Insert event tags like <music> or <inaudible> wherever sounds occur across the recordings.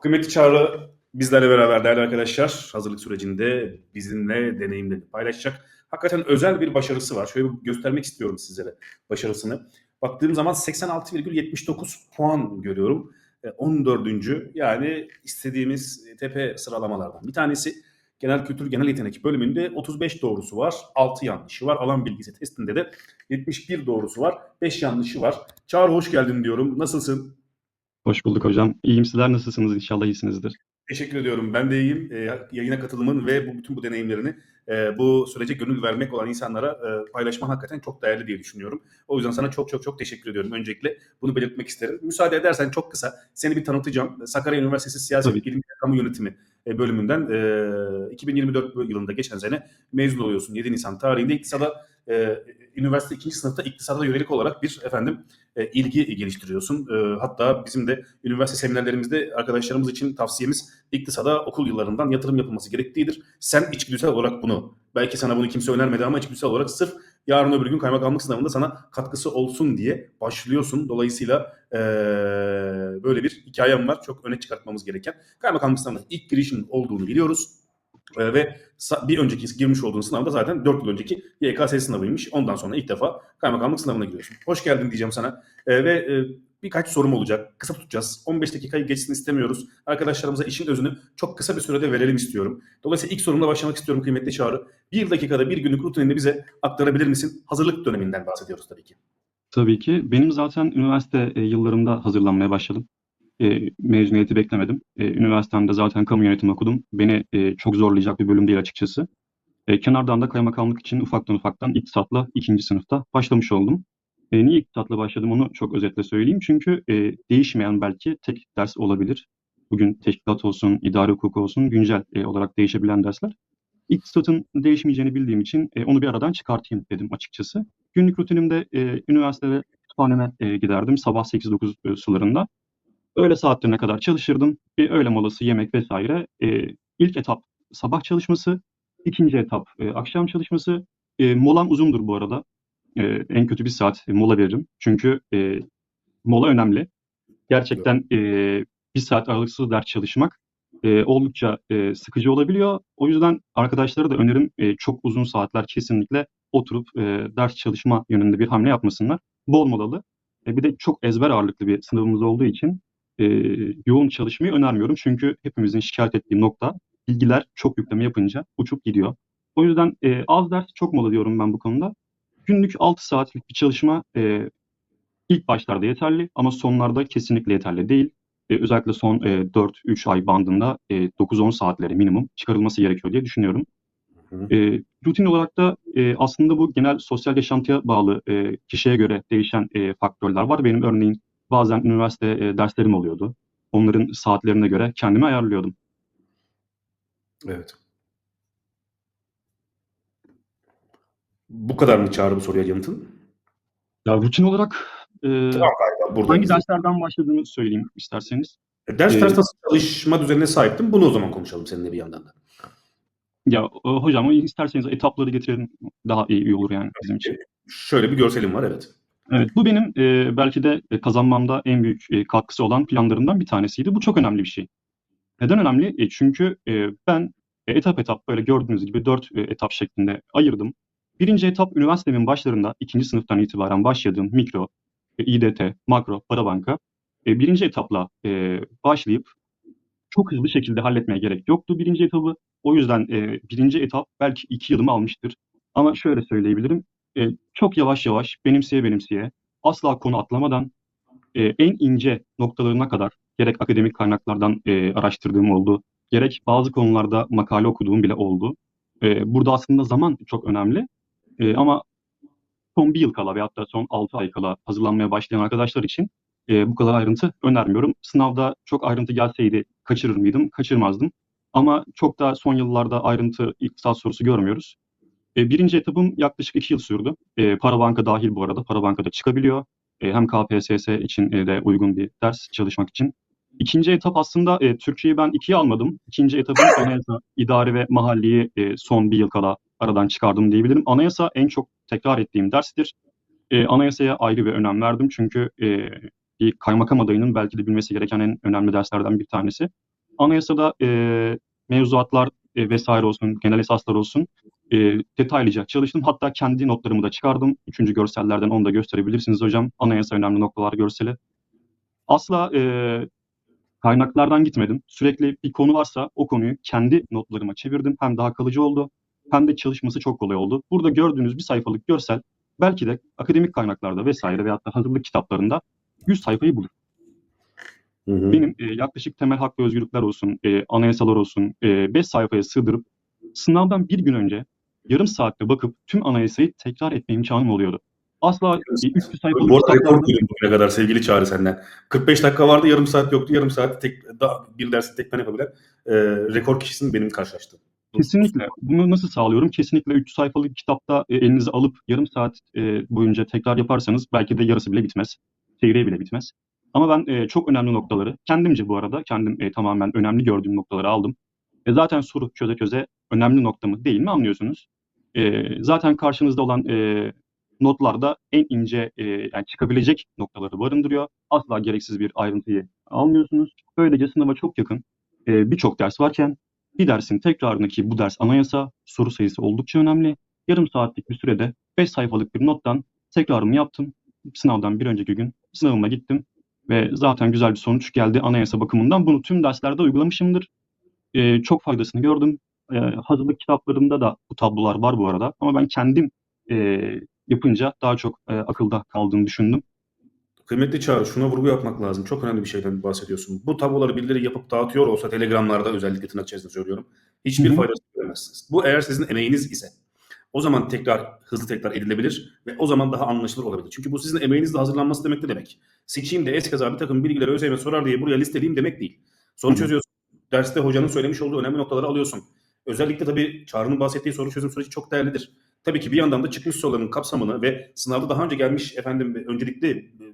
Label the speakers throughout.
Speaker 1: Kıymetli Çağrı bizlerle beraber değerli arkadaşlar hazırlık sürecinde bizimle deneyimlerini paylaşacak. Hakikaten özel bir başarısı var. Şöyle bir göstermek istiyorum sizlere başarısını. Baktığım zaman 86,79 puan görüyorum. E, 14. yani istediğimiz tepe sıralamalardan bir tanesi. Genel kültür, genel yetenek bölümünde 35 doğrusu var, 6 yanlışı var. Alan bilgisi testinde de 71 doğrusu var, 5 yanlışı var. Çağrı hoş geldin diyorum. Nasılsın?
Speaker 2: Hoş bulduk hocam. İyiyim. Sizler nasılsınız? İnşallah iyisinizdir.
Speaker 1: Teşekkür ediyorum. Ben de iyiyim. E, yayına katılımın ve bu, bütün bu deneyimlerini e, bu sürece gönül vermek olan insanlara e, paylaşman hakikaten çok değerli diye düşünüyorum. O yüzden sana çok çok çok teşekkür ediyorum. Öncelikle bunu belirtmek isterim. Müsaade edersen çok kısa seni bir tanıtacağım. Sakarya Üniversitesi Siyaset
Speaker 2: Tabii.
Speaker 1: Bilimi ve Kamu Yönetimi e, bölümünden e, 2024 yılında geçen sene mezun oluyorsun. 7 Nisan tarihinde iktisada e, üniversite ikinci sınıfta iktisada yönelik olarak bir efendim e, ilgi geliştiriyorsun. E, hatta bizim de üniversite seminerlerimizde arkadaşlarımız için tavsiyemiz iktisada okul yıllarından yatırım yapılması gerektiğidir. Sen içgüdüsel olarak bunu, belki sana bunu kimse önermedi ama içgüdüsel olarak sırf yarın öbür gün kaymakamlık sınavında sana katkısı olsun diye başlıyorsun. Dolayısıyla e, böyle bir hikayem var. Çok öne çıkartmamız gereken. Kaymakamlık sınavında ilk girişin olduğunu biliyoruz. E, ve bir önceki girmiş olduğun sınavda zaten 4 yıl önceki YKS sınavıymış. Ondan sonra ilk defa kaymakamlık sınavına giriyorsun. Hoş geldin diyeceğim sana. E, ve e, birkaç sorum olacak. Kısa tutacağız. 15 dakikayı geçsin istemiyoruz. Arkadaşlarımıza işin özünü çok kısa bir sürede verelim istiyorum. Dolayısıyla ilk sorumla başlamak istiyorum kıymetli Çağrı. Bir dakikada bir günlük rutinini bize aktarabilir misin? Hazırlık döneminden bahsediyoruz tabii ki.
Speaker 2: Tabii ki. Benim zaten üniversite e, yıllarımda hazırlanmaya başladım. E, mezuniyeti beklemedim. E, üniversitemde zaten kamu yönetimi okudum. Beni e, çok zorlayacak bir bölüm değil açıkçası. E, kenardan da kaymakamlık için ufaktan ufaktan iktisatla ikinci sınıfta başlamış oldum. E, niye iktisatla başladım onu çok özetle söyleyeyim. Çünkü e, değişmeyen belki tek ders olabilir. Bugün teşkilat olsun, idari hukuk olsun güncel e, olarak değişebilen dersler. İktisatın değişmeyeceğini bildiğim için e, onu bir aradan çıkartayım dedim açıkçası. Günlük rutinimde e, üniversite ve kütüphaneme e, giderdim sabah 8-9 e, sularında. Öğle saatlerine kadar çalışırdım. Bir öğle molası, yemek vesaire. E, ilk etap sabah çalışması, ikinci etap e, akşam çalışması. E, molam uzundur bu arada. E, en kötü bir saat e, mola veririm. Çünkü e, mola önemli. Gerçekten e, bir saat aralıksız ders çalışmak e, oldukça e, sıkıcı olabiliyor. O yüzden arkadaşlara da önerim e, çok uzun saatler kesinlikle oturup e, ders çalışma yönünde bir hamle yapmasınlar. Bol molalı. E, bir de çok ezber ağırlıklı bir sınavımız olduğu için e, yoğun çalışmayı önermiyorum. Çünkü hepimizin şikayet ettiği nokta bilgiler çok yükleme yapınca uçup gidiyor. O yüzden e, az ders çok mola diyorum ben bu konuda. Günlük 6 saatlik bir çalışma e, ilk başlarda yeterli ama sonlarda kesinlikle yeterli değil. E, özellikle son e, 4-3 ay bandında e, 9-10 saatlere minimum çıkarılması gerekiyor diye düşünüyorum. E, rutin olarak da e, aslında bu genel sosyal yaşantıya bağlı e, kişiye göre değişen e, faktörler var. Benim örneğin bazen üniversite e, derslerim oluyordu. Onların saatlerine göre kendimi ayarlıyordum.
Speaker 1: Evet. Bu kadar mı Çağrı bu soruya yanıtın?
Speaker 2: Ya rutin olarak e,
Speaker 1: Tamam galiba. Burada
Speaker 2: hangi derslerden başladığımı söyleyeyim isterseniz.
Speaker 1: Ders
Speaker 2: Ee,
Speaker 1: ders nasıl çalışma düzenine sahiptin? Bunu o zaman konuşalım seninle bir yandan da.
Speaker 2: Ya e, hocam isterseniz etapları getirelim daha iyi, iyi olur yani bizim için.
Speaker 1: Şöyle bir görselim var evet.
Speaker 2: Evet, bu benim e, belki de e, kazanmamda en büyük e, katkısı olan planlarımdan bir tanesiydi. Bu çok önemli bir şey. Neden önemli? E, çünkü e, ben e, etap etap böyle gördüğünüz gibi dört e, etap şeklinde ayırdım. Birinci etap üniversitemin başlarında ikinci sınıftan itibaren başladığım mikro, e, İDT, makro, para banka. E, birinci etapla e, başlayıp çok hızlı şekilde halletmeye gerek yoktu birinci etabı. O yüzden e, birinci etap belki iki yılımı almıştır. Ama şöyle söyleyebilirim. E, çok yavaş yavaş benimseye benimseye asla konu atlamadan e, en ince noktalarına kadar gerek akademik kaynaklardan e, araştırdığım oldu. Gerek bazı konularda makale okuduğum bile oldu. E, burada aslında zaman çok önemli. E, ama son bir yıl kala veyahut da son 6 ay kala hazırlanmaya başlayan arkadaşlar için e, bu kadar ayrıntı önermiyorum. Sınavda çok ayrıntı gelseydi kaçırır mıydım? Kaçırmazdım. Ama çok da son yıllarda ayrıntı iktisat sorusu görmüyoruz. E, birinci etapım yaklaşık iki yıl sürdü. E, para banka dahil bu arada. Para banka da çıkabiliyor. E, hem KPSS için e, de uygun bir ders çalışmak için. İkinci etap aslında e, Türkçeyi ben ikiye almadım. İkinci etapın <laughs> anayasa, idari ve mahalliyi e, son bir yıl kala aradan çıkardım diyebilirim. Anayasa en çok tekrar ettiğim derstir. E, anayasaya ayrı bir önem verdim çünkü e, bir kaymakam adayının belki de bilmesi gereken en önemli derslerden bir tanesi. Anayasada e, mevzuatlar e, vesaire olsun, genel esaslar olsun e, detaylıca çalıştım. Hatta kendi notlarımı da çıkardım. Üçüncü görsellerden onu da gösterebilirsiniz hocam. Anayasa önemli noktalar görseli. Asla e, kaynaklardan gitmedim. Sürekli bir konu varsa o konuyu kendi notlarıma çevirdim. Hem daha kalıcı oldu hem de çalışması çok kolay oldu. Burada gördüğünüz bir sayfalık görsel belki de akademik kaynaklarda vesaire veyahut da hazırlık kitaplarında 100 sayfayı bulur.
Speaker 1: Hı hı.
Speaker 2: Benim e, yaklaşık temel hak ve özgürlükler olsun, e, anayasalar olsun 5 sayfaya sığdırıp sınavdan bir gün önce yarım saatte bakıp tüm anayasayı tekrar etme imkanım oluyordu. Asla e, 300 sayfalık
Speaker 1: Bu arada rekor duydum bugüne kadar sevgili Çağrı senden. 45 dakika vardı yarım saat yoktu. Yarım saat tek, daha bir dersi tekten yapabilen e, rekor kişisinin benim karşılaştığım.
Speaker 2: Kesinlikle. Bunu nasıl sağlıyorum? Kesinlikle 300 sayfalık kitapta e, elinize alıp yarım saat e, boyunca tekrar yaparsanız belki de yarısı bile bitmez. Çeyreği bile bitmez. Ama ben e, çok önemli noktaları, kendimce bu arada, kendim e, tamamen önemli gördüğüm noktaları aldım. E, zaten soru çöze çöze önemli nokta mı değil mi anlıyorsunuz. E, zaten karşınızda olan e, notlarda en ince e, yani çıkabilecek noktaları barındırıyor. Asla gereksiz bir ayrıntıyı almıyorsunuz. Böylece sınava çok yakın e, birçok ders varken bir dersin tekrarındaki bu ders anayasa soru sayısı oldukça önemli. Yarım saatlik bir sürede 5 sayfalık bir nottan tekrarımı yaptım. Sınavdan bir önceki gün sınavıma gittim ve zaten güzel bir sonuç geldi anayasa bakımından. Bunu tüm derslerde uygulamışımdır. Ee, çok faydasını gördüm. Ee, hazırlık kitaplarında da bu tablolar var bu arada ama ben kendim e, yapınca daha çok e, akılda kaldığını düşündüm.
Speaker 1: Kıymetli Çağrı şuna vurgu yapmak lazım. Çok önemli bir şeyden bahsediyorsun. Bu tabloları birileri yapıp dağıtıyor olsa telegramlarda özellikle tırnak içerisinde söylüyorum. Hiçbir faydası göremezsiniz. Bu eğer sizin emeğiniz ise o zaman tekrar hızlı tekrar edilebilir ve o zaman daha anlaşılır olabilir. Çünkü bu sizin emeğinizle hazırlanması demek ne demek? Seçeyim de eskaza bir takım bilgileri ÖSYM sorar diye buraya listeleyeyim demek değil. Soru
Speaker 2: Hı hı.
Speaker 1: çözüyorsun. Derste hocanın söylemiş olduğu önemli noktaları alıyorsun. Özellikle tabii Çağrı'nın bahsettiği soru çözüm süreci çok değerlidir. Tabii ki bir yandan da çıkmış soruların kapsamını ve sınavda daha önce gelmiş efendim öncelikli e,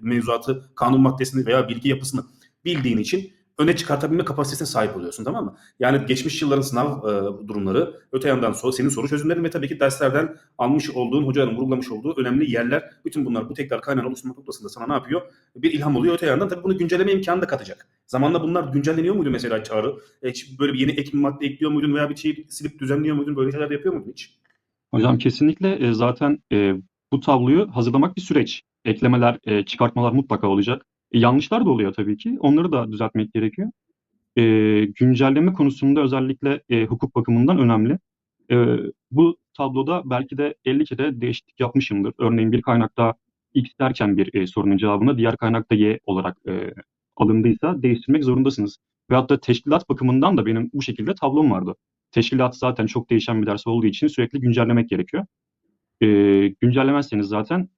Speaker 1: mevzuatı, kanun maddesini veya bilgi yapısını bildiğin için öne çıkartabilme kapasitesine sahip oluyorsun tamam mı? Yani geçmiş yılların sınav e, durumları, öte yandan so senin soru çözümlerin ve tabii ki derslerden almış olduğun, hocanın vurgulamış olduğu önemli yerler. Bütün bunlar bu tekrar kaynağı oluşturma noktasında sana ne yapıyor? Bir ilham oluyor. Öte yandan tabii bunu güncelleme imkanı da katacak. Zamanla bunlar güncelleniyor muydu mesela Çağrı? Hiç böyle bir yeni ek madde ekliyor muydun veya bir şey silip düzenliyor muydun? Böyle şeyler yapıyor muydun hiç?
Speaker 2: Hocam kesinlikle e, zaten e, bu tabloyu hazırlamak bir süreç. Eklemeler, e, çıkartmalar mutlaka olacak. E, yanlışlar da oluyor tabii ki. Onları da düzeltmek gerekiyor. E, güncelleme konusunda özellikle e, hukuk bakımından önemli. E, bu tabloda belki de 50 kere değişiklik yapmışımdır. Örneğin bir kaynakta X derken bir e, sorunun cevabına diğer kaynakta Y olarak e, alındıysa değiştirmek zorundasınız. Veyahut da teşkilat bakımından da benim bu şekilde tablom vardı. Teşkilat zaten çok değişen bir ders olduğu için sürekli güncellemek gerekiyor. E, güncellemezseniz zaten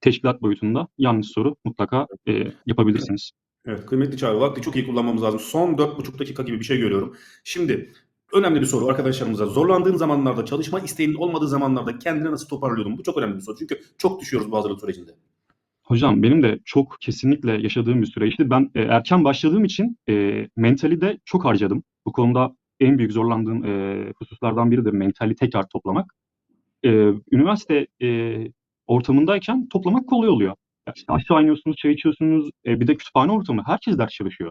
Speaker 2: teşkilat boyutunda yanlış soru mutlaka e, yapabilirsiniz.
Speaker 1: Evet kıymetli Çağrı vakti çok iyi kullanmamız lazım. Son 4,5 dakika gibi bir şey görüyorum. Şimdi önemli bir soru arkadaşlarımıza. Zorlandığın zamanlarda, çalışma isteğinin olmadığı zamanlarda kendini nasıl toparlıyordun? Bu çok önemli bir soru. Çünkü çok düşüyoruz bu hazırlık sürecinde.
Speaker 2: Hocam benim de çok kesinlikle yaşadığım bir süreçti. Ben e, erken başladığım için e, mentali de çok harcadım. Bu konuda en büyük zorlandığım e, hususlardan biridir mentali tekrar toplamak. E, üniversite e, ortamındayken toplamak kolay oluyor. Ya işte aşağı iniyorsunuz, çay içiyorsunuz. E, bir de kütüphane ortamı. Herkes ders çalışıyor.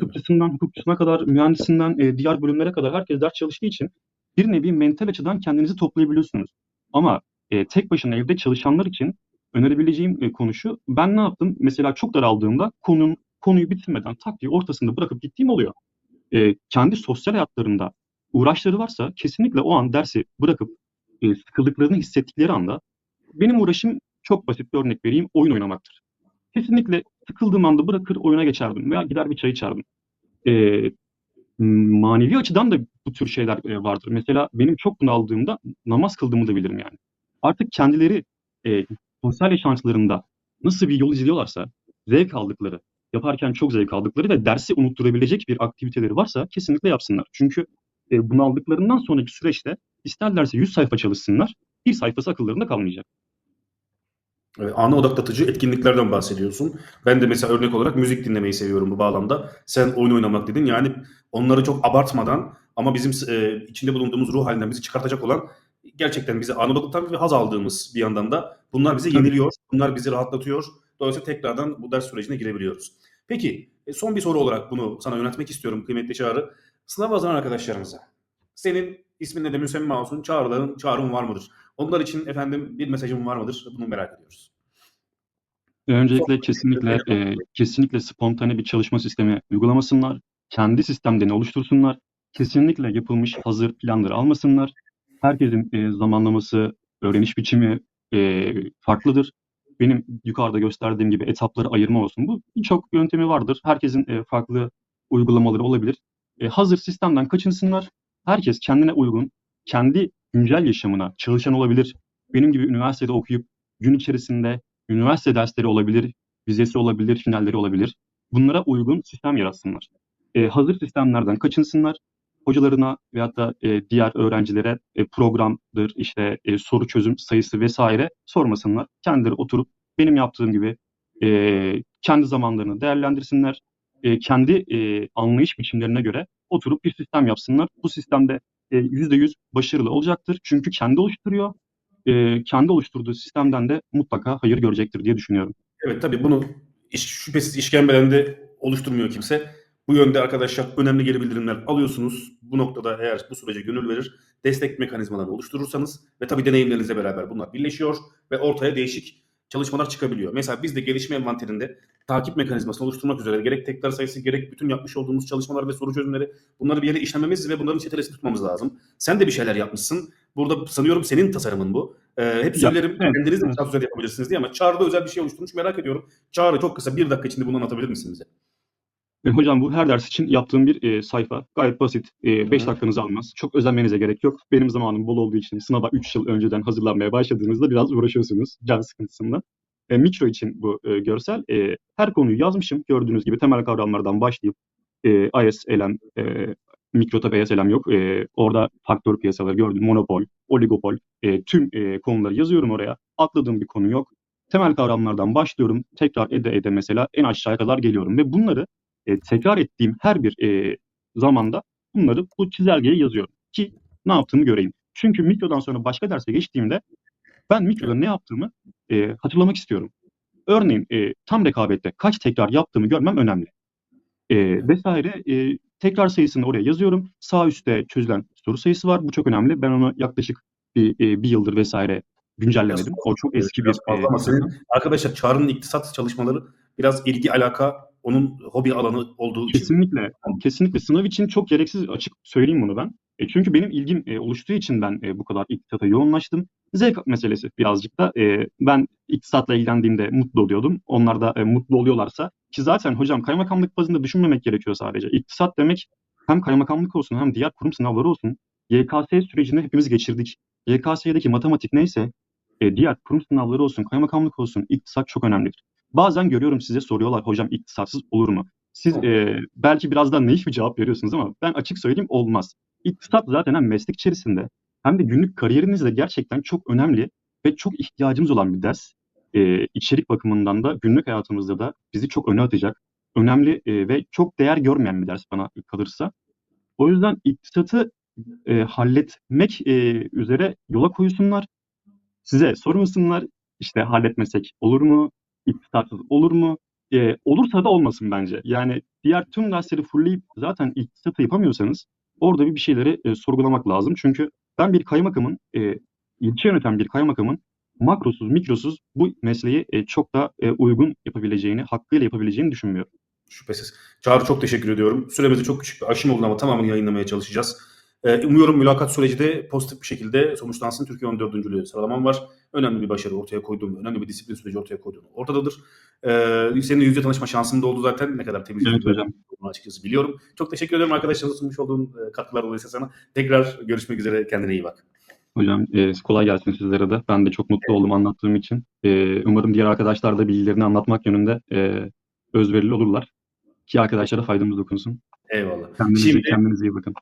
Speaker 2: Tıpçısından hukukçusuna kadar, mühendisinden e, diğer bölümlere kadar herkes ders çalıştığı için bir nevi mental açıdan kendinizi toplayabiliyorsunuz. Ama e, tek başına evde çalışanlar için önerebileceğim e, konu şu. Ben ne yaptım? Mesela çok daraldığımda konunun konuyu bitirmeden tak diye ortasında bırakıp gittiğim oluyor. E, kendi sosyal hayatlarında uğraşları varsa kesinlikle o an dersi bırakıp e, sıkıldıklarını hissettikleri anda benim uğraşım çok basit bir örnek vereyim oyun oynamaktır. Kesinlikle sıkıldığım anda bırakır oyuna geçerdim veya gider bir çay içerdim. E, manevi açıdan da bu tür şeyler e, vardır. Mesela benim çok bunaldığımda namaz kıldığımı da bilirim yani. Artık kendileri e, sosyal yaşantılarında nasıl bir yol izliyorlarsa zevk aldıkları, yaparken çok zevk aldıkları ve dersi unutturabilecek bir aktiviteleri varsa kesinlikle yapsınlar. Çünkü e, bunaldıklarından sonraki süreçte isterlerse 100 sayfa çalışsınlar, bir sayfası akıllarında kalmayacak.
Speaker 1: Evet, ana odaklatıcı etkinliklerden bahsediyorsun. Ben de mesela örnek olarak müzik dinlemeyi seviyorum bu bağlamda. Sen oyun oynamak dedin. Yani onları çok abartmadan ama bizim e, içinde bulunduğumuz ruh halinden bizi çıkartacak olan gerçekten bizi ana odaklatan ve haz aldığımız bir yandan da bunlar bizi yeniliyor. Bunlar bizi rahatlatıyor. Dolayısıyla tekrardan bu ders sürecine girebiliyoruz. Peki e, son bir soru olarak bunu sana yönetmek istiyorum kıymetli Çağrı. Sınav hazaran arkadaşlarımıza. Senin isminle de müsemma olsun çağrıların çağrın var mıdır? Onlar için efendim bir mesajın var mıdır? Bunu merak ediyoruz.
Speaker 2: Öncelikle kesinlikle e, kesinlikle spontane bir çalışma sistemi uygulamasınlar. Kendi sistemlerini oluştursunlar. Kesinlikle yapılmış hazır planları almasınlar. Herkesin e, zamanlaması, öğreniş biçimi e, farklıdır. Benim yukarıda gösterdiğim gibi etapları ayırma olsun. Bu birçok yöntemi vardır. Herkesin e, farklı uygulamaları olabilir. E, hazır sistemden kaçınsınlar. Herkes kendine uygun, kendi güncel yaşamına çalışan olabilir. Benim gibi üniversitede okuyup gün içerisinde üniversite dersleri olabilir, vizesi olabilir, finalleri olabilir. Bunlara uygun sistem yaratsınlar. E, hazır sistemlerden kaçınsınlar. Hocalarına veyahut da e, diğer öğrencilere e, programdır, işte e, soru çözüm sayısı vesaire sormasınlar. Kendileri oturup benim yaptığım gibi e, kendi zamanlarını değerlendirsinler. E, kendi e, anlayış biçimlerine göre oturup bir sistem yapsınlar. Bu sistemde e, %100 başarılı olacaktır. Çünkü kendi oluşturuyor e, kendi oluşturduğu sistemden de mutlaka hayır görecektir diye düşünüyorum.
Speaker 1: Evet tabii bunu iş, şüphesiz işkembeden de oluşturmuyor kimse. Bu yönde arkadaşlar önemli geri bildirimler alıyorsunuz. Bu noktada eğer bu sürece gönül verir, destek mekanizmalarını oluşturursanız ve tabii deneyimlerinizle beraber bunlar birleşiyor ve ortaya değişik çalışmalar çıkabiliyor. Mesela biz de gelişme envanterinde takip mekanizmasını oluşturmak üzere gerek tekrar sayısı gerek bütün yapmış olduğumuz çalışmalar ve soru çözümleri bunları bir yere işlememiz ve bunların çetelesini tutmamız lazım. Sen de bir şeyler yapmışsın. Burada sanıyorum senin tasarımın bu. Ee, hep söylerim
Speaker 2: evet,
Speaker 1: kendiniz de
Speaker 2: evet.
Speaker 1: yapabilirsiniz diye ama Çağrı'da özel bir şey oluşturmuş merak ediyorum. Çağrı çok kısa bir dakika içinde bunu anlatabilir misin bize?
Speaker 2: E, hocam bu her ders için yaptığım bir e, sayfa. Gayet basit. 5
Speaker 1: Hı.
Speaker 2: dakikanızı almaz. Çok özenmenize gerek yok. Benim zamanım bol olduğu için sınava 3 yıl önceden hazırlanmaya başladığınızda biraz uğraşıyorsunuz can sıkıntısından. E, mikro için bu e, görsel. E, her konuyu yazmışım. Gördüğünüz gibi temel kavramlardan başlayıp e, IS, elem, e, mikro tabi IS, elem yok. E, orada faktör piyasaları gördüm. Monopol, oligopol. E, tüm e, konuları yazıyorum oraya. Atladığım bir konu yok. Temel kavramlardan başlıyorum. Tekrar ede ede mesela en aşağıya kadar geliyorum. Ve bunları e, tekrar ettiğim her bir e, zamanda bunları bu çizelgeye yazıyorum ki ne yaptığımı göreyim. Çünkü mikrodan sonra başka derse geçtiğimde ben mikroda ne yaptığımı e, hatırlamak istiyorum. Örneğin e, tam rekabette kaç tekrar yaptığımı görmem önemli. E, vesaire e, tekrar sayısını oraya yazıyorum. Sağ üstte çözülen soru sayısı var. Bu çok önemli. Ben onu yaklaşık bir, e, bir yıldır vesaire güncellemedim. O çok eski bir
Speaker 1: Biraz
Speaker 2: e,
Speaker 1: arkadaşlar Çağrı'nın iktisat çalışmaları biraz ilgi alaka onun hobi alanı olduğu için.
Speaker 2: Kesinlikle. Kesinlikle. Sınav için çok gereksiz açık söyleyeyim bunu ben. E, çünkü benim ilgim e, oluştuğu için ben e, bu kadar iktisata yoğunlaştım. Zevk meselesi birazcık da. E, ben iktisatla ilgilendiğimde mutlu oluyordum. Onlar da e, mutlu oluyorlarsa ki zaten hocam kaymakamlık bazında düşünmemek gerekiyor sadece. İktisat demek hem kaymakamlık olsun hem diğer kurum sınavları olsun. YKS sürecini hepimiz geçirdik. YKS'deki matematik neyse e, diğer kurum sınavları olsun, kaymakamlık olsun, iktisat çok önemlidir. Bazen görüyorum size soruyorlar hocam iktisatsız olur mu? Siz e, belki biraz daha naif bir cevap veriyorsunuz ama ben açık söyleyeyim olmaz. İktisat zaten hem meslek içerisinde hem de günlük kariyerinizde gerçekten çok önemli ve çok ihtiyacımız olan bir ders. E, içerik bakımından da günlük hayatımızda da bizi çok öne atacak, önemli e, ve çok değer görmeyen bir ders bana kalırsa. O yüzden iktisatı e, halletmek e, üzere yola koysunlar. Size sormasınlar işte halletmesek olur mu? İktisatsız olur mu? E, olursa da olmasın bence. Yani diğer tüm dersleri fullleyip zaten iktisatı yapamıyorsanız orada bir şeyleri e, sorgulamak lazım. Çünkü ben bir kaymakamın, e, ilçe yöneten bir kaymakamın makrosuz, mikrosuz bu mesleği e, çok da e, uygun yapabileceğini, hakkıyla yapabileceğini düşünmüyorum.
Speaker 1: Şüphesiz. Çağrı çok teşekkür ediyorum. Süremizde çok küçük bir aşım oldu ama tamamını yayınlamaya çalışacağız. Ee, umuyorum mülakat süreci de pozitif bir şekilde sonuçlansın. Türkiye 14. sıralamam var. Önemli bir başarı ortaya koyduğum, önemli bir disiplin süreci ortaya koyduğum ortadadır. Ee, seninle yüzde tanışma şansım da oldu zaten. Ne kadar temiz
Speaker 2: Evet hocam.
Speaker 1: olduğunu açıkçası biliyorum. Çok teşekkür ederim arkadaşlarına sunmuş olduğun e, katkılar dolayısıyla sana. Tekrar görüşmek üzere. Kendine iyi bak.
Speaker 2: Hocam e, kolay gelsin sizlere de. Ben de çok mutlu oldum anlattığım için. E, umarım diğer arkadaşlar da bilgilerini anlatmak yönünde e, özverili olurlar. Ki arkadaşlara faydamız dokunsun.
Speaker 1: Eyvallah.
Speaker 2: Kendinize,
Speaker 1: Şimdi
Speaker 2: kendinize iyi bakın.